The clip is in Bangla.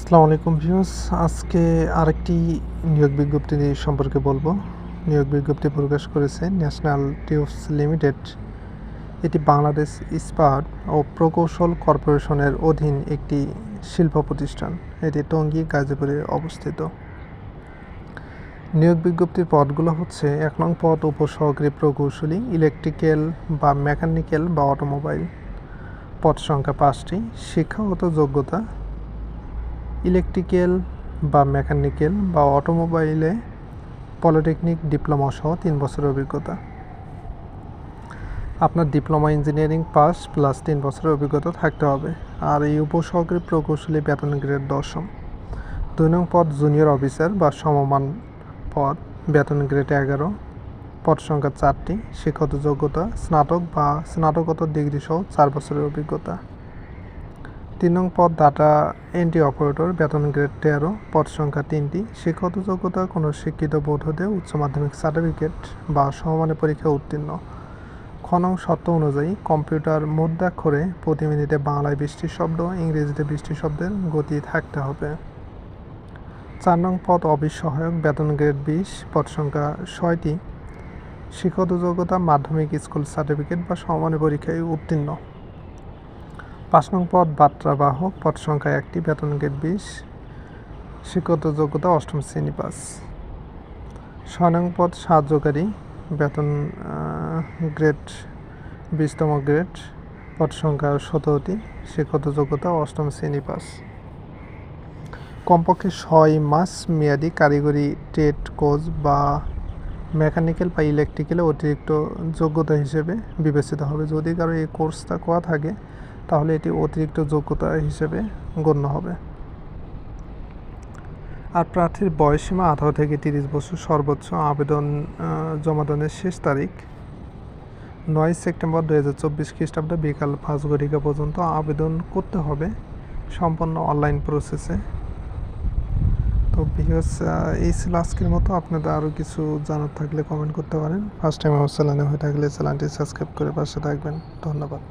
আসসালামু আলাইকুম ভিউস আজকে আরেকটি নিয়োগ বিজ্ঞপ্তি সম্পর্কে বলব। নিয়োগ বিজ্ঞপ্তি প্রকাশ করেছে ন্যাশনাল টিউবস লিমিটেড। এটি বাংলাদেশ ইস্পাত ও প্রকৌশল কর্পোরেশনের অধীন একটি শিল্প প্রতিষ্ঠান। এটি টঙ্গী, গাজীপুরে অবস্থিত। নিয়োগ বিজ্ঞপ্তির পদগুলো হচ্ছে এক নং পদ উপসহকারী প্রকৌশলী, ইলেকট্রিক্যাল বা মেকানিক্যাল বা অটোমোবাইল। পদ সংখ্যা পাঁচটি, শিক্ষাগত যোগ্যতা ইলেকট্রিক্যাল বা মেকানিক্যাল বা অটোমোবাইলে পলিটেকনিক ডিপ্লোমা সহ তিন বছরের অভিজ্ঞতা। আপনার ডিপ্লোমা ইঞ্জিনিয়ারিং পাস প্লাস তিন বছরের অভিজ্ঞতা থাকতে হবে। আর এই উপসহকারী প্রকৌশলী বেতন গ্রেড দশম। দুই নং পদ জুনিয়র অফিসার বা সমমান পদ, বেতন গ্রেড এগারো। পদ সংখ্যা চারটি। শিক্ষত যোগ্যতা, স্নাতক বা স্নাতকোত্তর ডিগ্রি সহ চার বছরের অভিজ্ঞতা। তিন নং পদ ডাটা এন্ট্রি অপারেটর বেতন গ্রেড তেরো, পদ সংখ্যা তিনটি শিক্ষত যোগ্যতা কোনো শিক্ষিত বোধ হতে উচ্চ মাধ্যমিক সার্টিফিকেট বা সমমানের পরীক্ষা উত্তীর্ণ। খ নং শর্ত অনুযায়ী কম্পিউটার মধ্যাক্ষরে প্রতি মিনিটে বাংলায় বৃষ্টি শব্দ, ইংরেজিতে বৃষ্টি শব্দের গতি থাকতে হবে। চার নং পদ অফিস সহায়ক বেতন গ্রেড বিশ, পদ সংখ্যা ছয়টি শিক্ষত যোগ্যতা মাধ্যমিক স্কুল সার্টিফিকেট বা সমমানের পরীক্ষায় উত্তীর্ণ। পাঁচ নং পদ বার্তাবাহক পদ সংখ্যা একটি, বেতন গ্রেড বিশ শিক্ষত যোগ্যতা অষ্টম শ্রেণি পাস। ছয় নং পদ, সাহায্যকারী, বেতন গ্রেড বিশতম গ্রেড, পদ সংখ্যা সতেরোটি শিক্ষত যোগ্যতা অষ্টম শ্রেণি পাস। কমপক্ষে ছয় মাস মেয়াদি কারিগরি টেট কোর্স বা মেকানিক্যাল বা ইলেকট্রিক্যালে অতিরিক্ত যোগ্যতা হিসেবে বিবেচিত হবে। যদি কারও এই কোর্সটা করা থাকে তাহলে এটি অতিরিক্ত যোগ্যতা হিসেবে গণ্য হবে। আর প্রার্থীর বয়সীমা আঠারো থেকে তিরিশ বছর সর্বোচ্চ আবেদন জমাদানের শেষ তারিখ নয় সেপ্টেম্বর দু হাজার চব্বিশ খ্রিস্টাব্দে বিকাল পাঁচ ঘটিকা পর্যন্ত আবেদন করতে হবে সম্পূর্ণ অনলাইন প্রসেসে। তো বিকজ এই ছিল আজকের মতো। আপনাদের আরও কিছু জানার থাকলে কমেন্ট করতে পারেন। ফার্স্ট টাইম আমার চ্যানেলে হয়ে থাকলে চ্যানেলটি সাবস্ক্রাইব করে পাশে থাকবেন। ধন্যবাদ।